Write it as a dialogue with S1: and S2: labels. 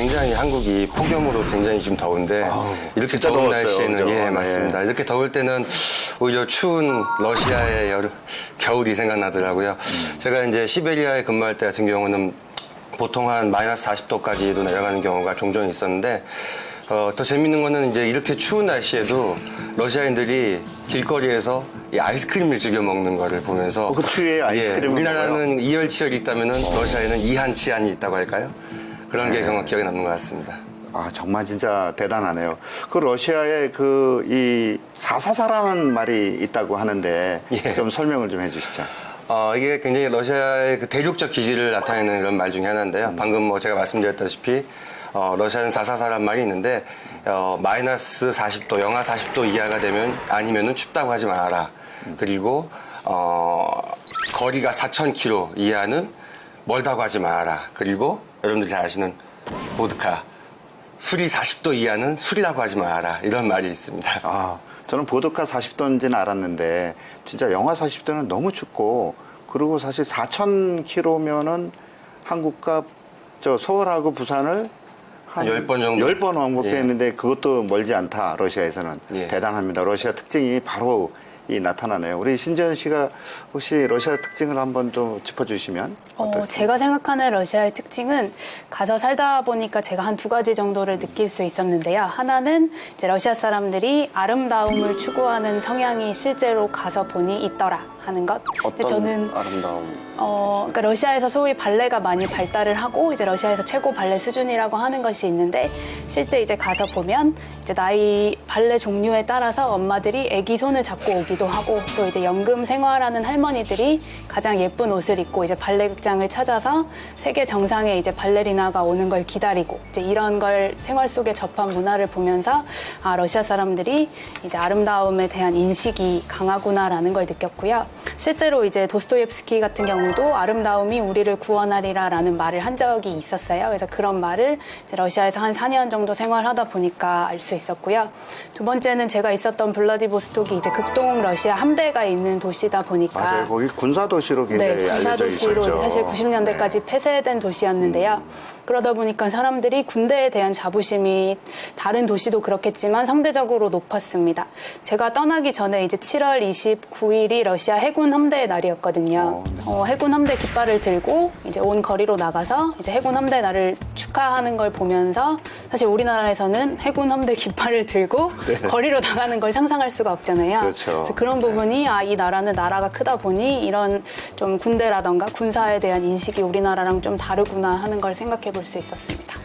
S1: 굉장히 한국이 폭염으로 굉장히 좀 더운데 이렇게
S2: 진짜
S1: 더운
S2: 더웠어요,
S1: 날씨에는
S2: 그죠?
S1: 예
S2: 네.
S1: 맞습니다. 이렇게 더울 때는 오히려 추운 러시아의 여름, 겨울이 생각나더라고요. 제가 이제 시베리아에 근무할 때 같은 경우는 보통 한 마이너스 40도까지도 내려가는 경우가 종종 있었는데 어, 더 재밌는 거는 이제 이렇게 추운 날씨에도 러시아인들이 길거리에서 이 아이스크림을 즐겨 먹는 거를 보면서
S2: 어, 그 추위에 아이스크림을
S1: 예, 우리나라는 이열치열이 있다면은 러시아에는 이한치한이 있다고 할까요? 그런 게 정말 기억에 남는 것 같습니다.
S2: 아 정말 진짜 대단하네요. 그 러시아에 그이 사사사라는 말이 있다고 하는데
S1: 예.
S2: 좀 설명을 좀 해주시죠.
S1: 어, 이게 굉장히 러시아의 그 대륙적 기지를 나타내는 이런 말 중에 하나인데요. 방금 뭐 제가 말씀드렸다시피 어, 러시아는 사사사란 말이 있는데 어, 마이너스 40도, 영하 40도 이하가 되면 아니면은 춥다고 하지 말아라. 그리고 어, 거리가 4,000km 이하는 멀다고 하지 말아라. 그리고 여러분들이 잘 아시는 보드카. 술이 40도 이하는 술이라고 하지 말아라. 이런 말이 있습니다.
S2: 아 저는 보드카 40도인지는 알았는데 진짜 영하 40도는 너무 춥고 그리고 사실 4,000km면은 한국과 저 서울하고 부산을 한
S1: 열번 정도?
S2: 10번 왕복했는데 그것도 멀지 않다 러시아에서는
S1: 예.
S2: 대단합니다. 러시아 특징이 바로 이 나타나네요. 우리 신재현 씨가 혹시 러시아 특징을 한번 좀 짚어주시면
S3: 어,
S2: 어떨까요?
S3: 제가 생각하는 러시아의 특징은 가서 살다 보니까 제가 한 두 가지 정도를 느낄 수 있었는데요. 하나는 이제 러시아 사람들이 아름다움을 추구하는 성향이 실제로 가서 보니 있더라 하는 것. 근데 저는
S1: 아름다움?
S3: 어, 그러니까 러시아에서 소위 발레가 많이 발달을 하고 이제 러시아에서 최고 발레 수준이라고 하는 것이 있는데 실제 이제 가서 보면 이제 나이 발레 종류에 따라서 엄마들이 아기 손을 잡고 오기도 하고 또 이제 연금 생활하는 할머니들이 가장 예쁜 옷을 입고 이제 발레 극장을 찾아서 세계 정상에 이제 발레리나가 오는 걸 기다리고 이제 이런 걸 생활 속에 접한 문화를 보면서 아 러시아 사람들이 이제 아름다움에 대한 인식이 강하구나라는 걸 느꼈고요. 실제로 이제 도스토옙스키 같은 경우도 아름다움이 우리를 구원하리라라는 말을 한 적이 있었어요. 그래서 그런 말을 러시아에서 한 4년 정도 생활하다 보니까 알 수 있었고요. 두 번째는 제가 있었던 블라디보스톡이 이제 극동 러시아 함대가 있는 도시다 보니까
S2: 맞아요. 거기 군사 도시로 굉장히
S3: 네, 군사 도시로
S2: 있었죠.
S3: 사실 90년대까지
S2: 네.
S3: 폐쇄된 도시였는데요. 그러다 보니까 사람들이 군대에 대한 자부심이 다른 도시도 그렇겠지만 상대적으로 높았습니다. 제가 떠나기 전에 이제 7월 29일이 러시아 해군 함대의 날이었거든요.
S2: 어, 네.
S3: 어, 해군 함대 깃발을 들고 이제 온 거리로 나가서 이제 해군 함대 날을 축하하는 걸 보면서 사실 우리나라에서는 해군 함대 깃발을 들고 거리로 나가는 걸 상상할 수가 없잖아요.
S2: 네. 그렇죠.
S3: 그래서 그런 부분이 아 이 나라는 나라가 크다 보니 이런 좀 군대라던가 군사에 대한 인식이 우리나라랑 좀 다르구나 하는 걸 생각해 볼 수 있었습니다.